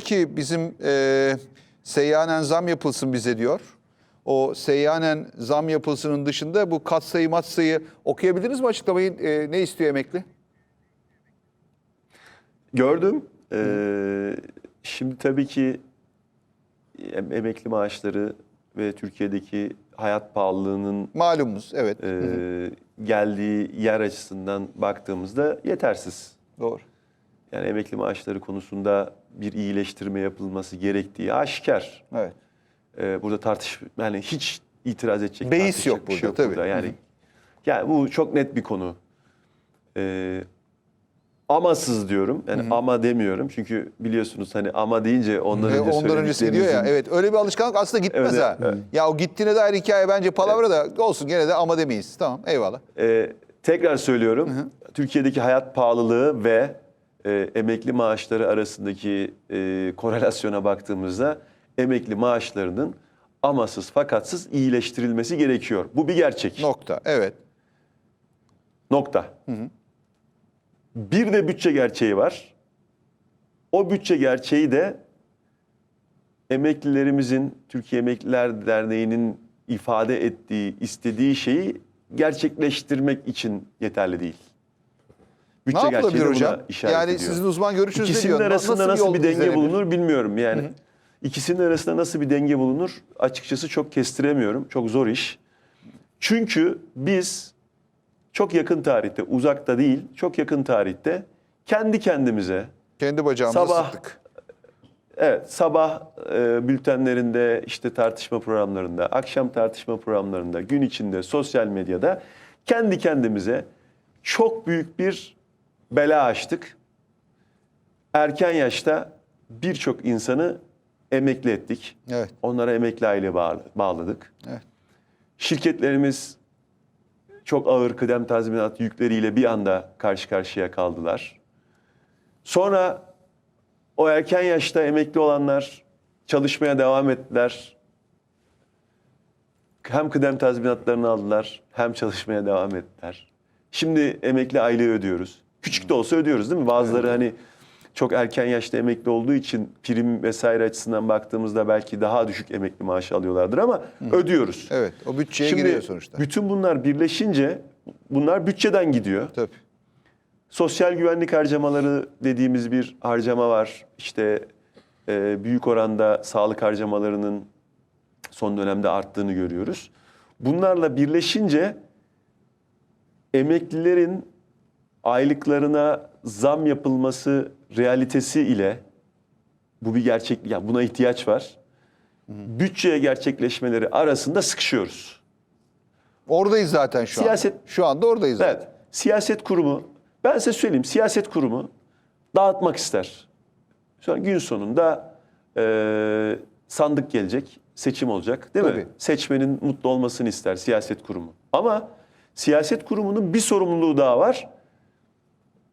ki bizim e, seyyanen zam yapılsın bize diyor. O seyyanen zam yapılsının dışında bu katsayı matsayı okuyabildiniz mi açıklamayı? E, ne istiyor emekli? Gördüm. Ee, şimdi tabii ki em- emekli maaşları ve Türkiye'deki hayat pahalılığının Malumuz evet. e, geldiği yer açısından baktığımızda yetersiz. Doğru. Yani emekli maaşları konusunda bir iyileştirme yapılması gerektiği aşikar. Evet. Ee, burada tartış yani hiç itiraz edecek Beis tartışacak yok bir şey burada, tabii. Yani yani bu çok net bir konu. Ee, amasız diyorum. Yani ama demiyorum. Çünkü biliyorsunuz hani ama deyince ondan önce ondan öncesi gidiyor ya. Evet öyle bir alışkanlık aslında gitmez Evet, ha. evet. Ya o gittiğine dair hikaye bence palavra da olsun gene de ama demeyiz. Tamam eyvallah. Ee, tekrar söylüyorum. Türkiye'deki hayat pahalılığı ve e, emekli maaşları arasındaki e, korelasyona baktığımızda emekli maaşlarının amasız fakatsız iyileştirilmesi gerekiyor. Bu bir gerçek. Nokta. Evet. Nokta. Bir de bütçe gerçeği var. O bütçe gerçeği de emeklilerimizin, Türkiye Emekliler Derneği'nin ifade ettiği, istediği şeyi gerçekleştirmek için yeterli değil. Bütçe ne yapılabilir hocam? buna işaret Yani ediyor. sizin uzman görüşünüz ne İkisinin diyor? arasında nasıl, yol bir denge izlenebilir? bulunur bilmiyorum yani. İkisinin arasında nasıl bir denge bulunur açıkçası çok kestiremiyorum. Çok zor iş. Çünkü biz çok yakın tarihte, uzakta değil, çok yakın tarihte kendi kendimize Kendi bacağımıza Sabah- sıktık. Evet, sabah e, bültenlerinde, işte tartışma programlarında, akşam tartışma programlarında, gün içinde, sosyal medyada kendi kendimize çok büyük bir bela açtık. Erken yaşta birçok insanı emekli ettik. Evet. Onlara emekli aile bağladık. Evet. Şirketlerimiz çok ağır kıdem tazminat yükleriyle bir anda karşı karşıya kaldılar. Sonra o erken yaşta emekli olanlar çalışmaya devam ettiler. Hem kıdem tazminatlarını aldılar hem çalışmaya devam ettiler. Şimdi emekli aylığı ödüyoruz. Küçük de olsa ödüyoruz değil mi? Bazıları hani çok erken yaşta emekli olduğu için prim vesaire açısından baktığımızda belki daha düşük emekli maaşı alıyorlardır ama ödüyoruz. Evet. O bütçeye Şimdi giriyor sonuçta. bütün bunlar birleşince bunlar bütçeden gidiyor. Tabii. Sosyal güvenlik harcamaları dediğimiz bir harcama var. İşte e, büyük oranda sağlık harcamalarının son dönemde arttığını görüyoruz. Bunlarla birleşince emeklilerin aylıklarına zam yapılması realitesi ile bu bir gerçek, ya buna ihtiyaç var. Bütçeye gerçekleşmeleri arasında sıkışıyoruz. Oradayız zaten şu Siyaset- an. Şu anda oradayız zaten. Evet. Siyaset kurumu, ben size söyleyeyim, siyaset kurumu dağıtmak ister. Sonra gün sonunda eee, sandık gelecek, seçim olacak değil Tabii. mi? Seçmenin mutlu olmasını ister siyaset kurumu. Ama siyaset kurumunun bir sorumluluğu daha var.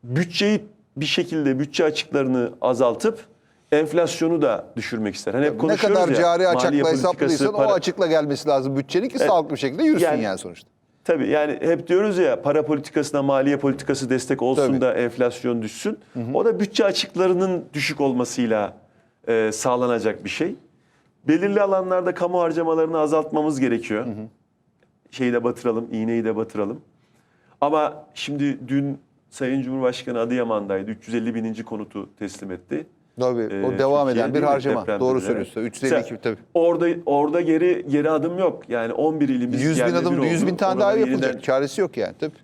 Bütçeyi bir şekilde bütçe açıklarını azaltıp enflasyonu da düşürmek ister. Hani hep Ne konuşuyoruz kadar ya, cari açıkla hesaplıysan para- o açıkla gelmesi lazım bütçenin ki sağlıklı bir şekilde yürüsün yani, Yani- sonuçta. Tabii yani hep diyoruz ya para politikasına maliye politikası destek olsun Tabii. da enflasyon düşsün. O da bütçe açıklarının düşük olmasıyla e, sağlanacak bir şey. Belirli alanlarda kamu harcamalarını azaltmamız gerekiyor. Şeyi de batıralım, iğneyi de batıralım. Ama şimdi dün Sayın Cumhurbaşkanı Adıyaman'daydı. 350 bininci konutu teslim etti. Tabii Ee, o devam Türkiye eden bir harcama. Doğru söylüyorsun. evet. 352 Mesela tabii. Orada orada geri geri adım yok. Yani 11 ilimiz 100 bin bir adım, 100 bin oldu. tane daha yapılacak. yeniden- Çaresi yok yani tabii.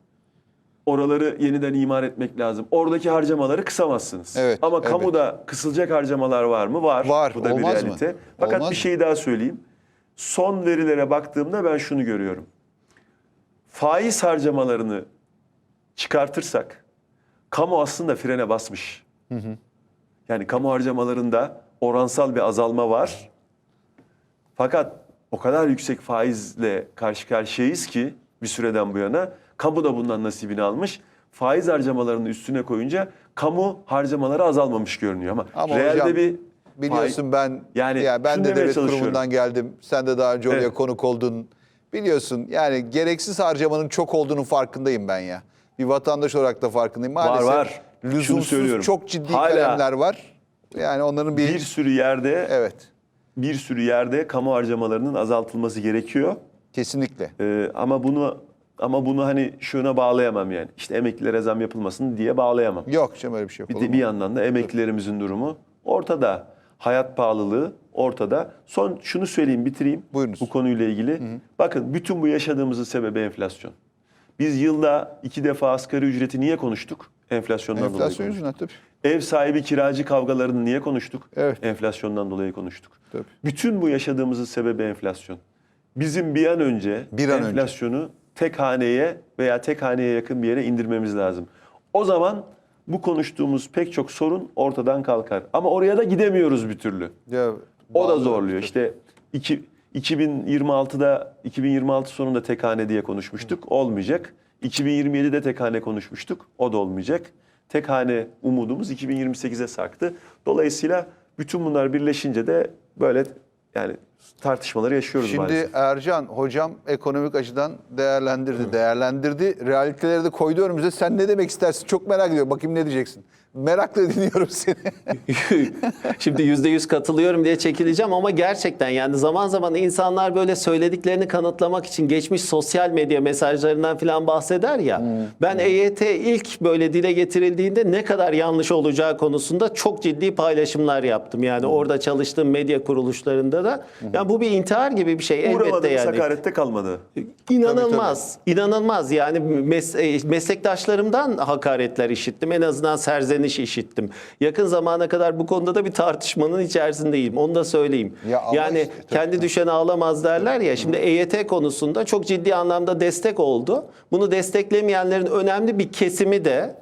oraları yeniden imar etmek lazım. Oradaki harcamaları kısamazsınız. Evet, Ama evet. kamuda kısılacak harcamalar var mı? Var. Var, Bu da bir olmaz mı? realite. Fakat Olmaz bir mı? şey daha söyleyeyim. Son verilere baktığımda ben şunu görüyorum. Faiz harcamalarını çıkartırsak kamu aslında frene basmış. Yani kamu harcamalarında oransal bir azalma var. Fakat o kadar yüksek faizle karşı karşıyayız ki bir süreden bu yana kamu da bundan nasibini almış. Faiz harcamalarını üstüne koyunca kamu harcamaları azalmamış görünüyor ama, Ama realde hocam, bir Biliyorsun ben yani, Yani ben de devlet kurumundan geldim. Sen de daha önce oraya Evet. konuk oldun. Biliyorsun yani gereksiz harcamanın çok olduğunun farkındayım ben ya. Bir vatandaş olarak da farkındayım. Maalesef var. Şunu lüzumsuz çok ciddi Hala- kalemler var. Yani onların bir, Bir sürü yerde evet bir sürü yerde kamu harcamalarının azaltılması gerekiyor. kesinlikle. Ee, ama bunu ama bunu hani şuna bağlayamam yani. İşte emeklilere zam yapılmasın diye bağlayamam. Yok canım öyle bir şey yok. Bir, de bir yandan da emeklilerimizin durumu ortada. Hayat pahalılığı ortada. Son şunu söyleyeyim bitireyim Buyurunuz. bu konuyla ilgili. Bakın bütün bu yaşadığımızın sebebi enflasyon. Biz yılda iki defa asgari ücreti niye konuştuk? Enflasyondan dolayı Enflasyon konuştuk. yüzünden tabii. Ev sahibi kiracı kavgalarını niye konuştuk? Evet. Enflasyondan dolayı konuştuk. Tabii. Bütün bu yaşadığımızın sebebi enflasyon. Bizim bir an önce Bir an önce. enflasyonu tek haneye veya tek haneye yakın bir yere indirmemiz lazım. O zaman bu konuştuğumuz pek çok sorun ortadan kalkar. Ama oraya da gidemiyoruz bir türlü. Ya, O da zorluyor. İşte iki, 2026'da 2026 sonunda tek hane diye konuşmuştuk. Olmayacak. 2027'de tek hane konuşmuştuk. O da olmayacak. Tek hane umudumuz 2028'e sarktı. Dolayısıyla bütün bunlar birleşince de böyle yani tartışmaları yaşıyoruz Şimdi maalesef. Ercan hocam ekonomik açıdan değerlendirdi, değerlendirdi. Realiteleri de koydu önümüze. Sen ne demek istersin? Çok merak ediyorum. Bakayım ne diyeceksin. Merakla dinliyorum seni. Şimdi yüzde yüz katılıyorum diye çekileceğim ama gerçekten yani zaman zaman insanlar böyle söylediklerini kanıtlamak için geçmiş sosyal medya mesajlarından falan bahseder ya. Ben EYT ilk böyle dile getirildiğinde ne kadar yanlış olacağı konusunda çok ciddi paylaşımlar yaptım. Yani orada çalıştığım medya kuruluşlarında da. Yani bu bir intihar gibi bir şey elbette Uğramadığımız yani. hakarette kalmadı. İnanılmaz. inanılmaz. Yani mes- e, meslektaşlarımdan hakaretler işittim. En azından serzeniş işittim. Yakın zamana kadar bu konuda da bir tartışmanın içerisindeyim. Onu da söyleyeyim. Ya yani işte, tabii, kendi düşen ağlamaz derler ya. Şimdi EYT konusunda çok ciddi anlamda destek oldu. Bunu desteklemeyenlerin önemli bir kesimi de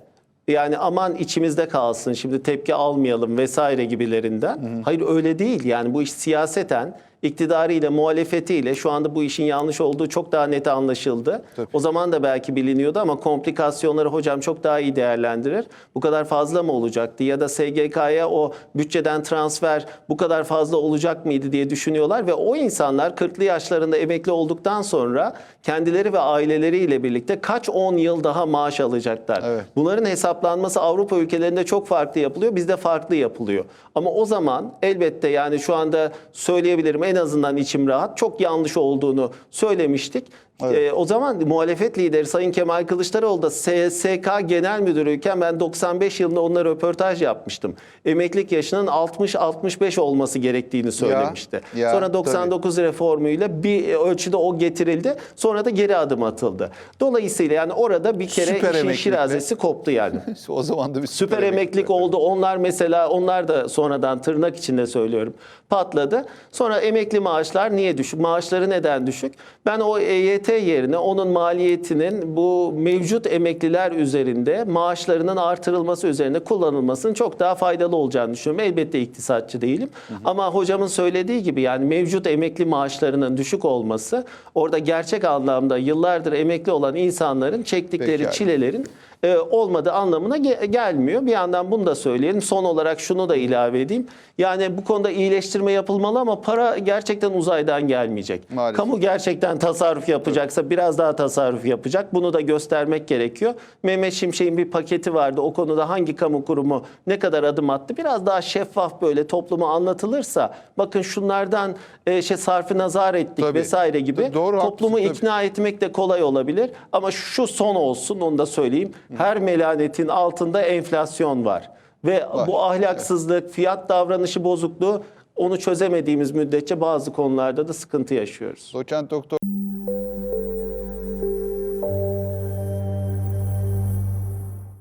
yani aman içimizde kalsın şimdi tepki almayalım vesaire gibilerinden. Hayır öyle değil. Yani bu iş siyaseten iktidarıyla muhalefetiyle şu anda bu işin yanlış olduğu çok daha net anlaşıldı. O zaman da belki biliniyordu ama komplikasyonları hocam çok daha iyi değerlendirir. Bu kadar fazla mı olacaktı ya da SGK'ya o bütçeden transfer bu kadar fazla olacak mıydı diye düşünüyorlar ve o insanlar 40'lı yaşlarında emekli olduktan sonra kendileri ve aileleriyle birlikte kaç 10 yıl daha maaş alacaklar. Evet. Bunların hesaplanması Avrupa ülkelerinde çok farklı yapılıyor. Bizde farklı yapılıyor. Ama o zaman elbette yani şu anda söyleyebilirim en azından içim rahat. Çok yanlış olduğunu söylemiştik. Ee, o zaman muhalefet lideri Sayın Kemal Kılıçdaroğlu da SSK Genel Müdürüyken ben 95 yılında onunla röportaj yapmıştım. Emeklilik yaşının 60-65 olması gerektiğini söylemişti. ya, Sonra tabii. 99 reformuyla bir ölçüde o getirildi. Sonra da geri adım atıldı. Dolayısıyla yani orada bir kere Süper işin emeklilik mi? şirazesi koptu yani. o zaman da bir Süper emeklilik oldu. Onlar mesela onlar da sonradan tırnak içinde söylüyorum patladı. Sonra emekli maaşlar niye düşük? Maaşları neden düşük? Ben o EYT yerine onun maliyetinin bu mevcut emekliler üzerinde maaşlarının artırılması üzerine kullanılmasının çok daha faydalı olacağını düşünüyorum. Elbette iktisatçı değilim. Ama hocamın söylediği gibi yani mevcut emekli maaşlarının düşük olması orada gerçek anlamda yıllardır emekli olan insanların çektikleri Pekala. çilelerin olmadığı anlamına ge- gelmiyor. Bir yandan bunu da söyleyelim. Son olarak şunu da ilave edeyim. Yani bu konuda iyileştirme yapılmalı ama para gerçekten uzaydan gelmeyecek. Maalesef. Kamu gerçekten tasarruf yapacaksa biraz daha tasarruf yapacak. Bunu da göstermek gerekiyor. Mehmet Şimşek'in bir paketi vardı. O konuda hangi kamu kurumu ne kadar adım attı? Biraz daha şeffaf böyle topluma anlatılırsa bakın şunlardan e, şey sarfı nazar ettik Tabii. vesaire gibi Doğru, toplumu haklısın, tabii. ikna etmek de kolay olabilir. Ama şu son olsun onu da söyleyeyim. Her melanetin altında enflasyon var. Ve bu ahlaksızlık, fiyat davranışı bozukluğu onu çözemediğimiz müddetçe bazı konularda da sıkıntı yaşıyoruz. Doçent doktor